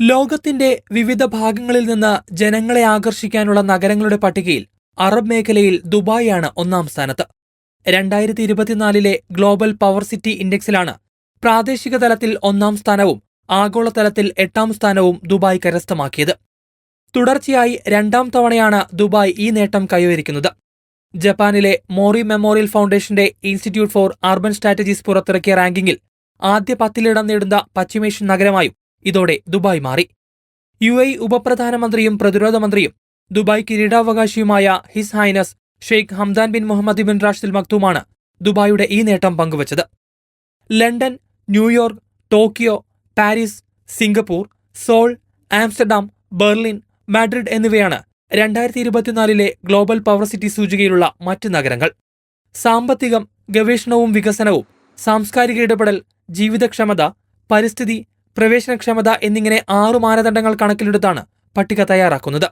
ലോകത്തിന്റെ വിവിധ ഭാഗങ്ങളിൽ നിന്ന് ജനങ്ങളെ ആകർഷിക്കാനുള്ള നഗരങ്ങളുടെ പട്ടികയിൽ അറബ് മേഖലയിൽ ദുബായാണ് ഒന്നാം സ്ഥാനത്ത്. രണ്ടായിരത്തി ഇരുപത്തിനാലിലെ ഗ്ലോബൽ പവർ സിറ്റി ഇൻഡെക്സിലാണ് പ്രാദേശിക തലത്തിൽ ഒന്നാം സ്ഥാനവും ആഗോളതലത്തിൽ എട്ടാം സ്ഥാനവും ദുബായ് കരസ്ഥമാക്കിയത്. തുടർച്ചയായി രണ്ടാം തവണയാണ് ദുബായ് ഈ നേട്ടം കൈവരിക്കുന്നത്. ജപ്പാനിലെ മോറി മെമ്മോറിയൽ ഫൗണ്ടേഷന്റെ ഇൻസ്റ്റിറ്റ്യൂട്ട് ഫോർ അർബൻ സ്ട്രാറ്റജീസ് പുറത്തിറക്കിയ റാങ്കിങ്ങിൽ ആദ്യ പത്തിലിടം നേടുന്ന പശ്ചിമേഷ്യൻ നഗരമായും ഇതോടെ ദുബായ് മാറി. യു എ ഉപപ്രധാനമന്ത്രിയും പ്രതിരോധ മന്ത്രിയും Dubai കിരീടാവകാശിയുമായ His Highness Sheikh Hamdan bin Mohammed bin Rashid മക്തുമാണ് ദുബായിയുടെ ഈ നേട്ടം പങ്കുവച്ചത്. London New York Tokyo Paris Singapore Seoul Amsterdam Berlin Madrid എന്നിവയാണ് രണ്ടായിരത്തി ഇരുപത്തിനാലിലെ ഗ്ലോബൽ പവർ സിറ്റി സൂചികയിലുള്ള മറ്റ് നഗരങ്ങൾ. സാമ്പത്തികം ഗവേഷണവും വികസനവും സാംസ്കാരിക ഇടപെടൽ ജീവിതക്ഷമത പരിസ്ഥിതി പ്രവേശനക്ഷമത എന്നിങ്ങനെ ആറു മാനദണ്ഡങ്ങൾ കണക്കിലെടുത്താണ് പട്ടിക തയ്യാറാക്കുന്നത്.